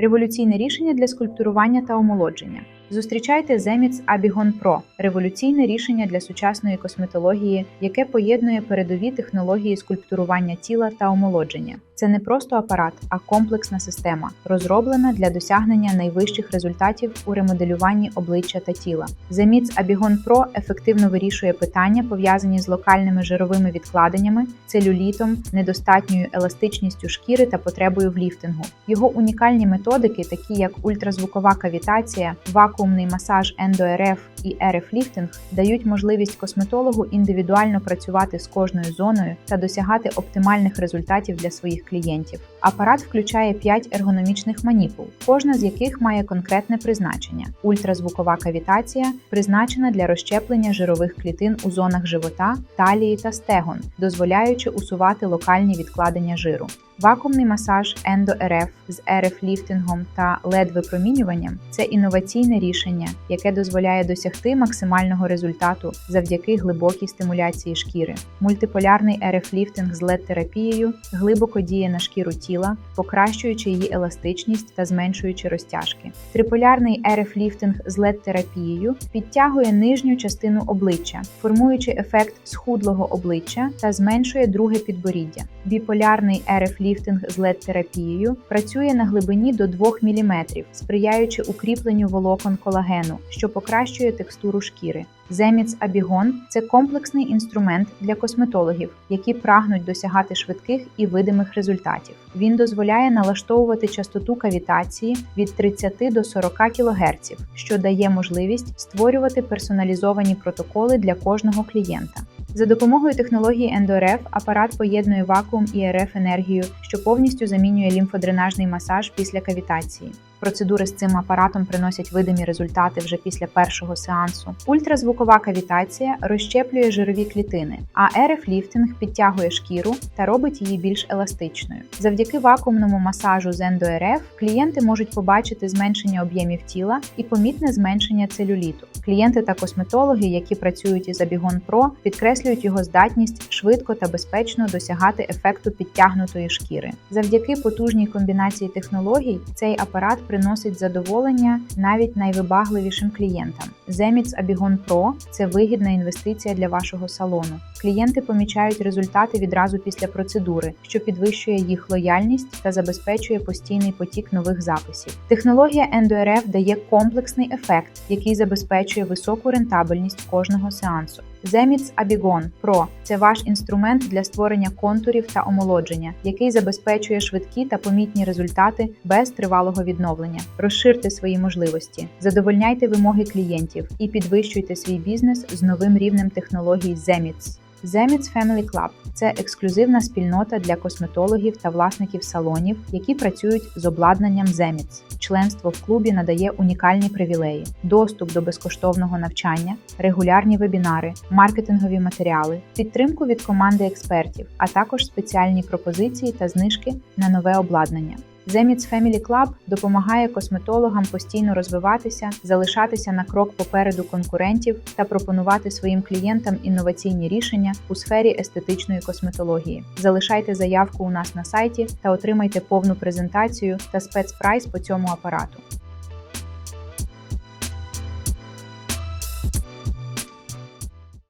революційне рішення для скульптурування та омолодження. Зустрічайте Zemits Abigon Pro – революційне рішення для сучасної косметології, яке поєднує передові технології скульптурування тіла та омолодження. Це не просто апарат, а комплексна система, розроблена для досягнення найвищих результатів у ремоделюванні обличчя та тіла. Zemits Abigon Pro ефективно вирішує питання, пов'язані з локальними жировими відкладеннями, целюлітом, недостатньою еластичністю шкіри та потребою в ліфтингу. Його унікальні методики, такі як ультразвукова кавітація, вакуумний масаж ендо-РФ і РФ-ліфтинг, дають можливість косметологу індивідуально працювати з кожною зоною та досягати оптимальних результатів для своїх клієнтів. Апарат включає 5 ергономічних маніпул, кожна з яких має конкретне призначення. Ультразвукова кавітація призначена для розщеплення жирових клітин у зонах живота, талії та стегон, дозволяючи усувати локальні відкладення жиру. Вакуумний масаж ендо-РФ з РФ-ліфтингом та LED-випромінюванням це інноваційне рішення, яке дозволяє досягти максимального результату завдяки глибокій стимуляції шкіри. Мультиполярний РФ-ліфтинг з LED-терапією глибоко діє на шкіру тіла, покращуючи її еластичність та зменшуючи розтяжки. Триполярний РФ-ліфтинг з LED-терапією підтягує нижню частину обличчя, формуючи ефект схудлого обличчя та зменшує друге підборіддя. Біполярний РФ-ліфтинг ліфтинг з LED-терапією працює на глибині до 2 мм, сприяючи укріпленню волокон колагену, що покращує текстуру шкіри. Zemits Abigon – це комплексний інструмент для косметологів, які прагнуть досягати швидких і видимих результатів. Він дозволяє налаштовувати частоту кавітації від 30 до 40 кГц, що дає можливість створювати персоналізовані протоколи для кожного клієнта. За допомогою технології ендореф апарат поєднує вакуум і РФ енергію, що повністю замінює лімфодренажний масаж після кавітації. Процедури з цим апаратом приносять видимі результати вже після першого сеансу. Ультразвукова кавітація розщеплює жирові клітини, а РФ-ліфтинг підтягує шкіру та робить її більш еластичною. Завдяки вакуумному масажу з ендо-РФ клієнти можуть побачити зменшення об'ємів тіла і помітне зменшення целюліту. Клієнти та косметологи, які працюють із Abigon Pro, підкреслюють його здатність швидко та безпечно досягати ефекту підтягнутої шкіри. Завдяки потужній комбінації технологій цей апарат приносить задоволення навіть найвибагливішим клієнтам. Zemits Abigon Pro – це вигідна інвестиція для вашого салону. Клієнти помічають результати відразу після процедури, що підвищує їх лояльність та забезпечує постійний потік нових записів. Технологія EndoRF дає комплексний ефект, який забезпечує високу рентабельність кожного сеансу. Zemits Abigon Pro – це ваш інструмент для створення контурів та омолодження, який забезпечує швидкі та помітні результати без тривалого відновлення. Розширте свої можливості, задовольняйте вимоги клієнтів і підвищуйте свій бізнес з новим рівнем технологій Zemits. Zemits Family Club – це ексклюзивна спільнота для косметологів та власників салонів, які працюють з обладнанням Zemits. Членство в клубі надає унікальні привілеї: доступ до безкоштовного навчання, регулярні вебінари, маркетингові матеріали, підтримку від команди експертів, а також спеціальні пропозиції та знижки на нове обладнання. Zemits Family Club допомагає косметологам постійно розвиватися, залишатися на крок попереду конкурентів та пропонувати своїм клієнтам інноваційні рішення у сфері естетичної косметології. Залишайте заявку у нас на сайті та отримайте повну презентацію та спецпрайс по цьому апарату.